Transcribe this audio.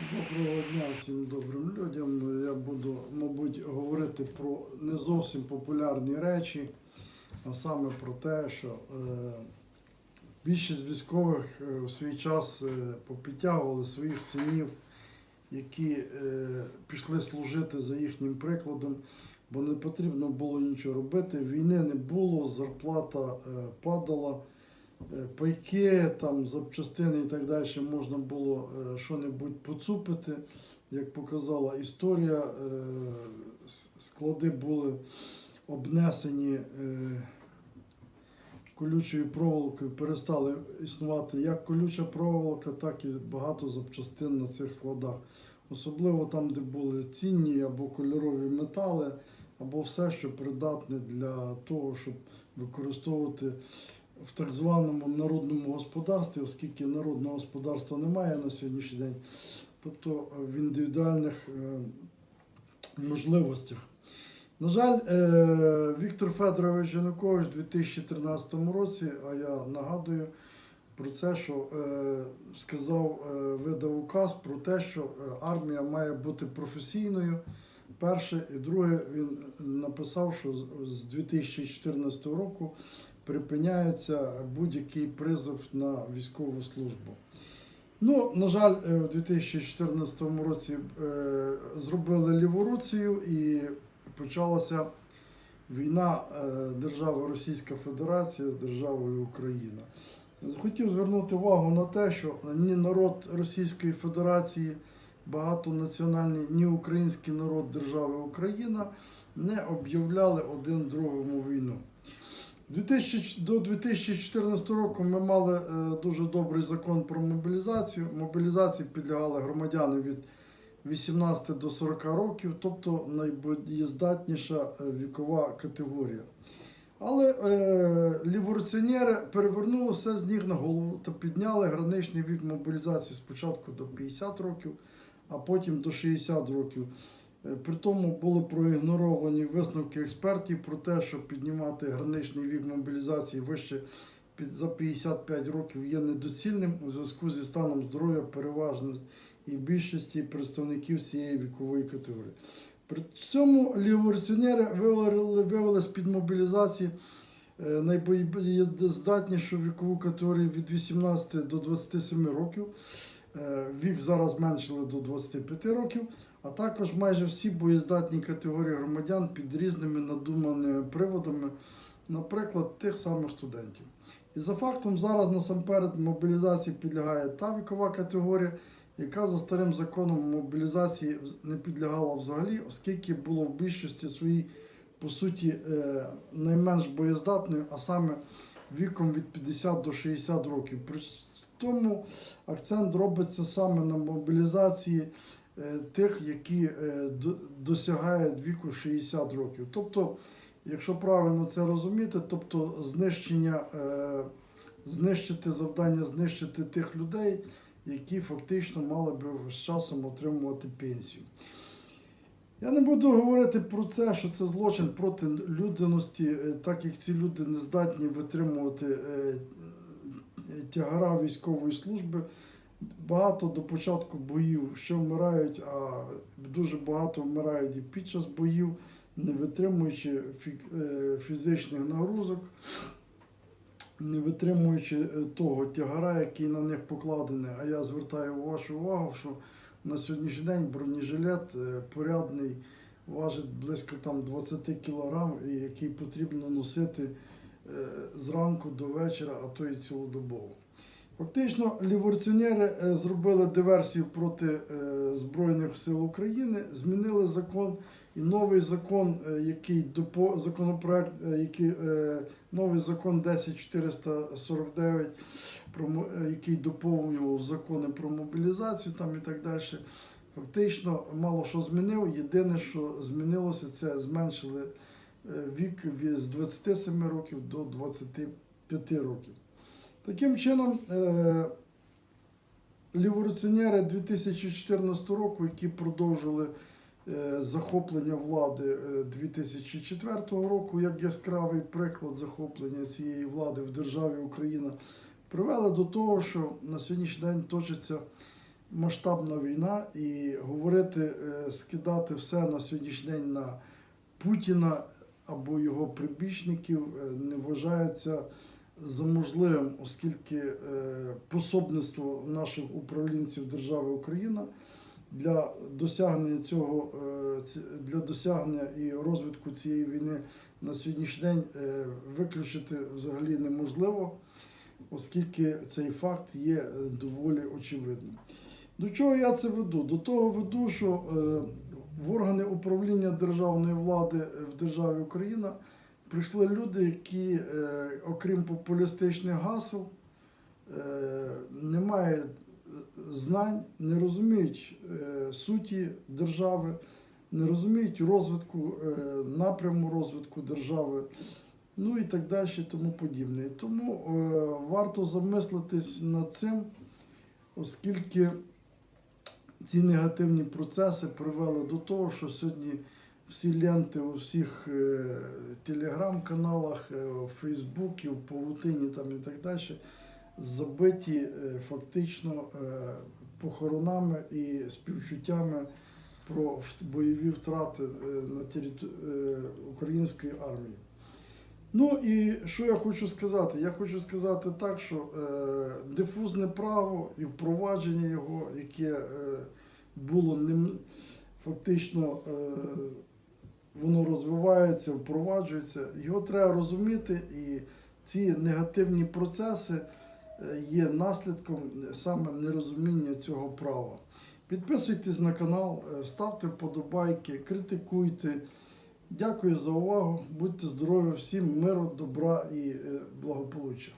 Доброго дня всім добрим людям. Я буду, мабуть, говорити про не зовсім популярні речі, а саме про те, що е, більшість військових е, у свій час е, попідтягували своїх синів, які е, пішли служити за їхнім прикладом, бо не потрібно було нічого робити. Війни не було, зарплата е, падала. Е, пайки, там, запчастини і так далі можна було е, що-небудь поцупити. Як показала історія, е, склади були обнесені колючою проволокою, перестали існувати як колюча проволока, так і багато запчастин на цих складах. Особливо там, де були цінні або кольорові метали, або все, що придатне для того, щоб використовувати в так званому народному господарстві, оскільки народного господарства немає на сьогоднішній день, тобто е, в індивідуальних е, можливостях. На жаль, е, Віктор Федорович Янукович у 2013 році, а я нагадую про це, що сказав, видав указ про те, що армія має бути професійною. Перше, і друге, він написав, що з 2014 року припиняється будь-який призов на військову службу. Ну, на жаль, е, у 2014 році е, зробили ліворуцію і почалася війна е, держави Російська Федерація з державою Україна. Хотів звернути увагу на те, що ні народ Російської Федерації, багатонаціональний, ні український народ держави Україна не об'являли один другому війну. 2000 до 2014 року ми мали е, дуже добрий закон про мобілізацію. Мобілізації підлягали громадяни від 18 до 40 років, тобто найбоєздатніша е, вікова категорія. Але е, ліворуціонери перевернули все з ніг на голову та підняли граничний вік мобілізації спочатку до 50 років, а потім до 60 років. Е, При тому були проігноровані висновки експертів про те, що піднімати граничний вік мобілізації вище за 55 років є недоцільним у зв'язку зі станом здоров'я переважно і більшості представників цієї вікової категорії. При цьому ліворуціонери вивели, вивели з-під мобілізації е, найбоєздатнішу вікову категорію від 18 до 27 років. Е, Вік зараз зменшили до 25 років, а також майже всі боєздатні категорії громадян під різними надуманими приводами, наприклад, тих самих студентів. І за фактом зараз насамперед мобілізації підлягає та вікова категорія, яка за старим законом мобілізації не підлягала взагалі, оскільки було в більшості своїй, по суті, е, найменш боєздатною, а саме віком від 50 до 60 років. При тому акцент робиться саме на мобілізації тих, які е, досягають віку 60 років. Тобто, якщо правильно це розуміти, тобто знищення, е, знищити завдання, знищити тих людей, які фактично мали би з часом отримувати пенсію. Я не буду говорити про це, що це злочин проти людяності, е, так як ці люди не здатні витримувати е, тягара військової служби. Багато до початку боїв ще вмирають, а дуже багато вмирають і під час боїв, не витримуючи е, фізичних нагрузок, не витримуючи е, того тягара, який на них покладений. А я звертаю вашу увагу, що на сьогоднішній день бронежилет е, порядний важить близько там 20 кг, і який потрібно носити зранку до вечора, а то і цілодобово. Фактично, ліворуціонери е, зробили диверсію проти е, Збройних сил України, змінили закон, і новий закон, е, який законопроект, який, новий закон 10449, про, мо- е, який доповнював закони про мобілізацію там і так далі. Фактично мало що змінив. Єдине, що змінилося, це зменшили вік з 27 років до 25 років. Таким чином, е, ліворуціонери 2014 року, які продовжили е, захоплення влади е, 2004 року, як яскравий приклад захоплення цієї влади в державі Україна, привели до того, що на сьогоднішній день точиться масштабна війна. І говорити, е, скидати все на сьогоднішній день на Путіна або його прибічників е, не вважається за можливим, оскільки е, пособництво наших управлінців держави Україна для досягнення цього е, для досягнення і розвитку цієї війни на сьогоднішній день е, виключити взагалі неможливо, оскільки цей факт є доволі очевидним. До чого я це веду? До того веду, що в органи управління державної влади в державі Україна прийшли люди, які, е, окрім популістичних гасел, е, не мають знань, не розуміють е, суті держави, не розуміють розвитку, е, напряму розвитку держави, ну і так далі, тому подібне. Тому е, варто замислитись над цим, оскільки ці негативні процеси привели до того, що сьогодні всі ленти у всіх е, телеграм-каналах, е, в Фейсбуці, в Павутині там і так далі забиті е, фактично е, похоронами і співчуттями про бойові втрати е, на території української армії. Ну і що я хочу сказати? Я хочу сказати так, що е, дифузне право і впровадження його, яке е, було ним, фактично е, воно розвивається, впроваджується, його треба розуміти, і ці негативні процеси е, є наслідком саме нерозуміння цього права. Підписуйтесь на канал, е, ставте вподобайки, критикуйте. Дякую за увагу. Будьте здорові, всім миру, добра і е, благополуччя.